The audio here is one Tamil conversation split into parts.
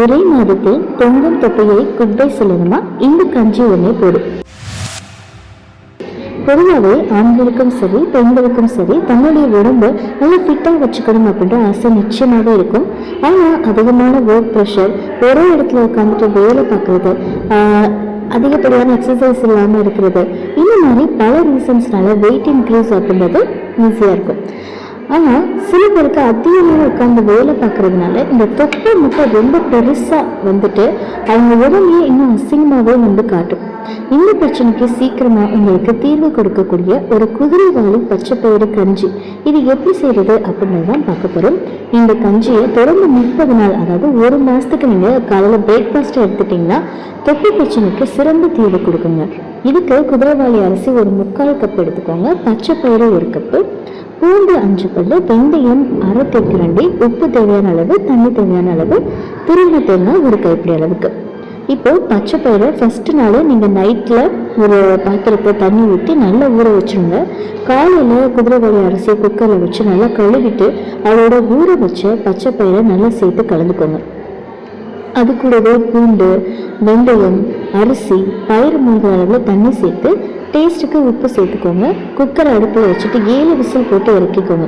ஒரே மாதத்தில் தொங்கும் தொப்பையை குட்டை சொல்லணுமா இந்த கஞ்சி ஒன்றே போடும் பொதுவாகவே ஆண்களுக்கும் சரி பெண்களுக்கும் சரி தன்னுடைய உடம்பு நல்லா ஃபிட்டாக வச்சுக்கணும் அப்படின்ற ஆசை நிச்சயமாக இருக்கும். ஆனால் அதிகமான ஒர்க் ப்ரெஷர் ஒரே இடத்துல உட்காந்துட்டு வேலை பார்க்குறது அதிகப்படியான எக்ஸசைஸ் இல்லாமல் இருக்கிறது இந்த மாதிரி பல ரீசன்ஸ்னால வெயிட் இன்க்ரீஸ் அப்படின்றது ஈஸியாக இருக்கும். ஆனால் சில பேருக்கு அதிக நேரம் உட்காந்து வேலை பார்க்கறதுனால இந்த தொப்பை முட்டை ரொம்ப பெருசாக வந்துட்டு அவங்க உடம்பையே இன்னும் அசிங்கமாகவே வந்து காட்டும். இந்த பிரச்சனைக்கு சீக்கிரமா உங்களுக்கு தீர்வு கொடுக்கக்கூடிய ஒரு குதிரைவாளி பச்சை பயிறு கஞ்சி. இது எப்படி செய்யறது அப்படின்னு தான் பார்க்க போறோம். இந்த கஞ்சியை தொடர்ந்து முப்பது நாள் அதாவது ஒரு மாசத்துக்கு நீங்க காலையில பிரேக்ஃபாஸ்ட் எடுத்துட்டீங்கன்னா தொப்பை பிரச்சனைக்கு சிறந்த தீர்வு கொடுக்குங்க. இதுக்கு குதிரைவாளி அரிசி ஒரு முக்கால் கப் எடுத்துக்கோங்க. பச்சை பயிறு ஒரு கப்பு பூண்டு அஞ்சு பல்லு வெந்தயம் அரை தேக்கரண்டி உப்பு தேவையான அளவு தண்ணி தேவையான அளவு துருவி தேங்காய் ஒரு கைப்பிடி அளவுக்கு. இப்போ பச்சை பயிரை ஃபஸ்ட்டு நாள் நீங்கள் நைட்டில் ஒரு பாத்திரத்தை தண்ணி ஊற்றி நல்லா ஊற வச்சுருங்க. காலையில் குதிரைவாளி அரிசியை குக்கரில் வச்சு நல்லா கழுவிட்டு அதோட ஊற வச்ச பச்சை பயிரை நல்லா சேர்த்து கலந்துக்கோங்க. அது கூடவே பூண்டு வெந்தயம் அரிசி பயிறு மூழ்கிற அளவில் தண்ணி சேர்த்து டேஸ்ட்டுக்கு உப்பு சேர்த்துக்கோங்க. குக்கரை அடுப்பில் வச்சுட்டு ஏழு விசில் போட்டு இறக்கிக்கோங்க.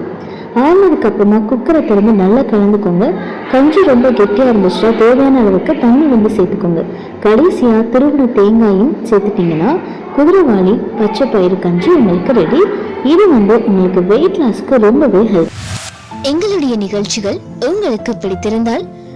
ஆனதுக்கு அப்புறமா குக்கரை திறந்து நல்லா கலந்துக்கோங்க. கஞ்சி ரொம்ப கெட்டியாக இருந்துச்சுன்னா தேவையான அளவுக்கு தண்ணி வந்து சேர்த்துக்கோங்க. கடைசியாக திருவின தேங்காயும் சேர்த்துட்டிங்கன்னா குதிரைவாளி பச்சை பயிறு கஞ்சி உங்களுக்கு ரெடி இது வந்து உங்களுக்கு வெயிட் லாஸ்க்கு ரொம்பவே ஹெல்ப் எங்களுடைய நிகழ்ச்சிகள் உங்களுக்கு பிடித்திருந்தால்